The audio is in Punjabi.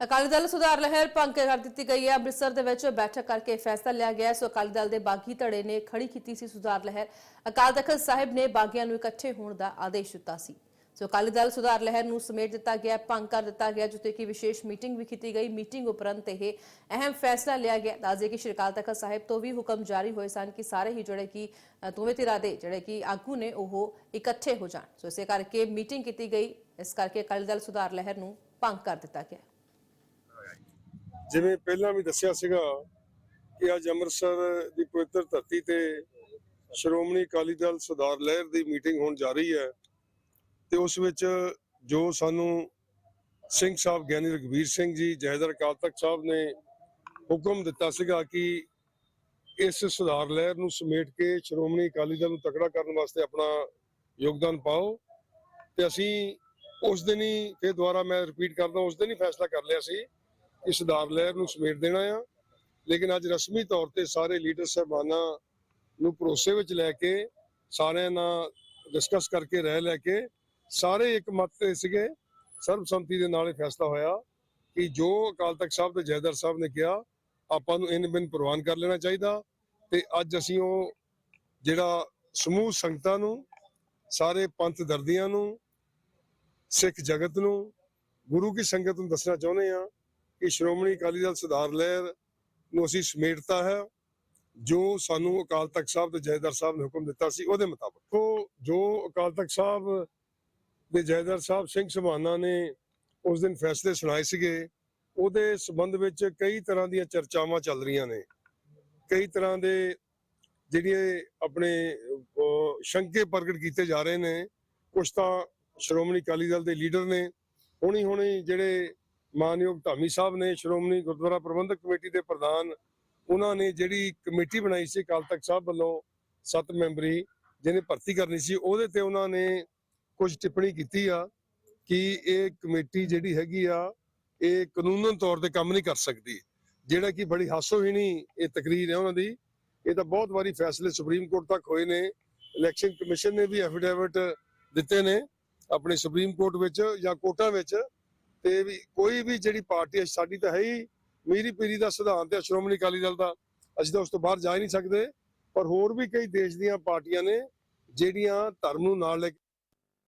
ਅਕਾਲੀ ਦਲ ਸੁਧਾਰ ਲਹਿਰ ਭੰਗ ਕਰ ਦਿੱਤੀ ਗਈ ਹੈ। ਅੰਮ੍ਰਿਤਸਰ ਦੇ ਵਿੱਚ ਬੈਠਕ ਕਰਕੇ ਫੈਸਲਾ ਲਿਆ ਗਿਆ ਸੋ ਅਕਾਲੀ ਦਲ ਦੇ ਬਾਗੀ ਧੜੇ ਨੇ ਖੜੀ ਕੀਤੀ ਸੀ ਸੁਧਾਰ ਲਹਿਰ। ਅਕਾਲ ਤਖਤ ਸਾਹਿਬ ਨੇ ਬਾਗੀਆਂ ਨੂੰ ਇਕੱਠੇ ਹੋਣ ਦਾ ਆਦੇਸ਼ ਦਿੱਤਾ ਸੀ। ਸੋ ਅਕਾਲੀ ਦਲ ਸੁਧਾਰ ਲਹਿਰ ਨੂੰ ਸਮੇਟ ਦਿੱਤਾ ਗਿਆ, ਭੰਗ ਕਰ ਦਿੱਤਾ ਗਿਆ, ਜਿੱਥੇ ਕਿ ਵਿਸ਼ੇਸ਼ ਮੀਟਿੰਗ ਵੀ ਕੀਤੀ ਗਈ। ਮੀਟਿੰਗ ਉਪਰੰਤ ਇਹ ਅਹਿਮ ਫੈਸਲਾ ਲਿਆ ਗਿਆ। ਦੱਸਦੇ ਕਿ ਸ਼੍ਰੀ ਅਕਾਲ ਤਖਤ ਸਾਹਿਬ ਤੋਂ ਵੀ ਹੁਕਮ ਜਾਰੀ ਹੋਏ ਸਨ ਕਿ ਸਾਰੇ ਹੀ ਜਿਹੜੇ ਕਿ ਦੋਵੇਂ ਧਿਰਾਂ ਦੇ ਜਿਹੜੇ ਕਿ ਆਗੂ ਨੇ ਉਹ ਇਕੱਠੇ ਹੋ ਜਾਣ। ਸੋ ਇਸੇ ਕਰਕੇ ਮੀਟਿੰਗ ਕੀਤੀ ਗਈ। ਇਸ ਕਰਕੇ ਅਕਾਲੀ ਦਲ ਸੁਧਾਰ ਲਹਿਰ ਨੂੰ ਭੰਗ ਕਰ ਦਿੱਤਾ ਗਿਆ। ਜਿਵੇਂ ਪਹਿਲਾਂ ਵੀ ਦੱਸਿਆ ਸੀਗਾ ਕਿ ਅੱਜ ਅੰਮ੍ਰਿਤਸਰ ਦੀ ਪਵਿੱਤਰ ਧਰਤੀ ਤੇ ਸ਼੍ਰੋਮਣੀ ਅਕਾਲੀ ਦਲ ਸੁਧਾਰ ਲਹਿਰ ਦੀ ਮੀਟਿੰਗ ਹੋਣ ਜਾ ਰਹੀ ਹੈ ਤੇ ਉਸ ਵਿੱਚ ਜੋ ਸਾਨੂੰ ਸਿੰਘ ਸਾਹਿਬ ਗਿਆਨੀ ਰਗਵੀਰ ਸਿੰਘ ਜੀ ਜਹਦਰ ਅਕਾਲ ਤਖਤ ਸਾਹਿਬ ਨੇ ਹੁਕਮ ਦਿੱਤਾ ਸੀਗਾ ਕਿ ਇਸ ਸੁਧਾਰ ਲਹਿਰ ਨੂੰ ਸਮੇਟ ਕੇ ਸ਼੍ਰੋਮਣੀ ਅਕਾਲੀ ਦਲ ਨੂੰ ਤਕੜਾ ਕਰਨ ਵਾਸਤੇ ਆਪਣਾ ਯੋਗਦਾਨ ਪਾਓ ਤੇ ਅਸੀਂ ਉਸ ਦਿਨ ਹੀ ਫਿਰ ਦੁਬਾਰਾ ਮੈਂ ਰਿਪੀਟ ਕਰਦਾ, ਉਸ ਦਿਨ ਹੀ ਫੈਸਲਾ ਕਰ ਲਿਆ ਸੀ ਕਿ ਸੁਧਾਰ ਲਹਿਰ ਨੂੰ ਸਮੇਟ ਦੇਣਾ ਆ। ਲੇਕਿਨ ਅੱਜ ਰਸਮੀ ਤੌਰ ਤੇ ਸਾਰੇ ਲੀਡਰ ਸਾਹਿਬਾਨਾਂ ਨੂੰ ਭਰੋਸੇ ਵਿੱਚ ਲੈ ਕੇ, ਸਾਰਿਆਂ ਨਾਲ ਡਿਸਕਸ ਕਰਕੇ ਰਹਿ ਲੈ ਕੇ ਸਾਰੇ ਇੱਕ ਮਤ ਤੇ ਸੀਗੇ। ਸਰਬਸੰਮਤੀ ਦੇ ਨਾਲ ਇਹ ਫੈਸਲਾ ਹੋਇਆ ਕਿ ਜੋ ਅਕਾਲ ਤਖਤ ਸਾਹਿਬ ਤੇ ਜੈਦਰ ਸਾਹਿਬ ਨੇ ਕਿਹਾ, ਆਪਾਂ ਨੂੰ ਇਨ ਬਿਨ ਪ੍ਰਵਾਨ ਕਰ ਲੈਣਾ ਚਾਹੀਦਾ ਤੇ ਅੱਜ ਅਸੀਂ ਉਹ ਜਿਹੜਾ ਸਮੂਹ ਸੰਗਤਾਂ ਨੂੰ, ਸਾਰੇ ਪੰਥ ਦਰਦੀਆਂ ਨੂੰ, ਸਿੱਖ ਜਗਤ ਨੂੰ, ਗੁਰੂ ਕੀ ਸੰਗਤ ਨੂੰ ਦੱਸਣਾ ਚਾਹੁੰਦੇ ਆ ਕਿ ਸ਼੍ਰੋਮਣੀ ਅਕਾਲੀ ਦਲ ਸੁਧਾਰ ਲਹਿਰ ਨੂੰ ਅਸੀਂ ਸਮੇਟਤਾ ਹੈ, ਜੋ ਸਾਨੂੰ ਅਕਾਲ ਤਖਤ ਸਾਹਿਬ ਤੇ ਜੈਦਰ ਸਾਹਿਬ ਨੇ ਹੁਕਮ ਦਿੱਤਾ ਸੀ, ਉਹਦੇ ਮੁਤਾਬਕ। ਉਹ ਜੋ ਅਕਾਲ ਤਖਤ ਸਾਹਿਬ ਦੇ ਜੈਦਰ ਸਾਹਿਬ ਸਿੰਘ ਸਮਾਨਾ ਨੇ ਉਸ ਦਿਨ ਫੈਸਲੇ ਸੁਣਾਏ ਸੀਗੇ, ਉਹਦੇ ਸਬੰਧ ਵਿੱਚ ਕਈ ਤਰ੍ਹਾਂ ਦੀਆਂ ਚਰਚਾਵਾਂ ਚੱਲ ਰਹੀਆਂ ਨੇ। ਕਈ ਤਰ੍ਹਾਂ ਦੇ ਜਿਹੜੀਆਂ ਆਪਣੇ ਸ਼ੰਕੇ ਪ੍ਰਗਟ ਕੀਤੇ ਜਾ ਰਹੇ ਨੇ ਕੁਝ ਤਾਂ ਸ਼੍ਰੋਮਣੀ ਅਕਾਲੀ ਦਲ ਦੇ ਲੀਡਰ ਨੇ ਹੁਣੀ ਹੁਣੀ ਜਿਹੜੇ ਮਾਨਯੋਗ ਧਾਮੀ ਸਾਹਿਬ ਨੇ ਸ਼੍ਰੋਮਣੀ ਗੁਰਦੁਆਰਾ ਪ੍ਰਬੰਧਕ ਕਮੇਟੀ ਦੇ ਪ੍ਰਧਾਨ, ਉਹਨਾਂ ਨੇ ਜਿਹੜੀ ਕਮੇਟੀ ਬਣਾਈ ਸੀ ਅਕਾਲ ਤਖਤ ਸਾਹਿਬ ਵੱਲੋਂ ਸੱਤ ਮੈਂਬਰੀ, ਜਿਹਨੇ ਭਰਤੀ ਕਰਨੀ ਸੀ, ਉਹਦੇ ਤੇ ਉਹਨਾਂ ਨੇ ਕੁਝ ਟਿੱਪਣੀ ਕੀਤੀ ਆ ਕਿ ਇਹ ਕਮੇਟੀ ਜਿਹੜੀ ਹੈਗੀ ਆ, ਇਹ ਕਾਨੂੰਨਨ ਤੌਰ ਤੇ ਕੰਮ ਨਹੀਂ ਕਰ ਸਕਦੀ। ਜਿਹੜਾ ਕਿ ਬੜੀ ਹਾਸੋਹੀਣੀ ਇਹ ਤਕਰੀਰ ਹੈ ਉਹਨਾਂ ਦੀ। ਇਹ ਤਾਂ ਬਹੁਤ ਵਾਰੀ ਫੈਸਲੇ ਸੁਪਰੀਮ ਕੋਰਟ ਤੱਕ ਹੋਏ ਨੇ। ਇਲੈਕਸ਼ਨ ਕਮਿਸ਼ਨ ਨੇ ਵੀ ਐਫੀਡੇਵਿਟ ਦਿੱਤੇ ਨੇ, ਆਪਣੇ ਸੁਪਰੀਮ ਕੋਰਟ ਵਿੱਚ ਜਾਂ ਕੋਰਟਾਂ ਵਿੱਚ। ਤੇ ਵੀ ਕੋਈ ਵੀ ਜਿਹੜੀ ਪਾਰਟੀ ਹੈ, ਸਾਡੀ ਤਾਂ ਹੈ ਹੀ ਮੀਰੀ ਪੀਰੀ ਦਾ ਸਿਧਾਂਤ ਹੈ ਸ਼੍ਰੋਮਣੀ ਅਕਾਲੀ ਦਲ ਦਾ। ਅਸੀਂ ਤਾਂ ਉਸ ਤੋਂ ਬਾਹਰ ਜਾ ਹੀ ਨਹੀਂ ਸਕਦੇ। ਪਰ ਹੋਰ ਵੀ ਕਈ ਦੇਸ਼ ਦੀਆਂ ਪਾਰਟੀਆਂ ਨੇ ਜਿਹੜੀਆਂ ਧਰਮ ਨੂੰ ਨਾਲ ਲੈ ਕੇ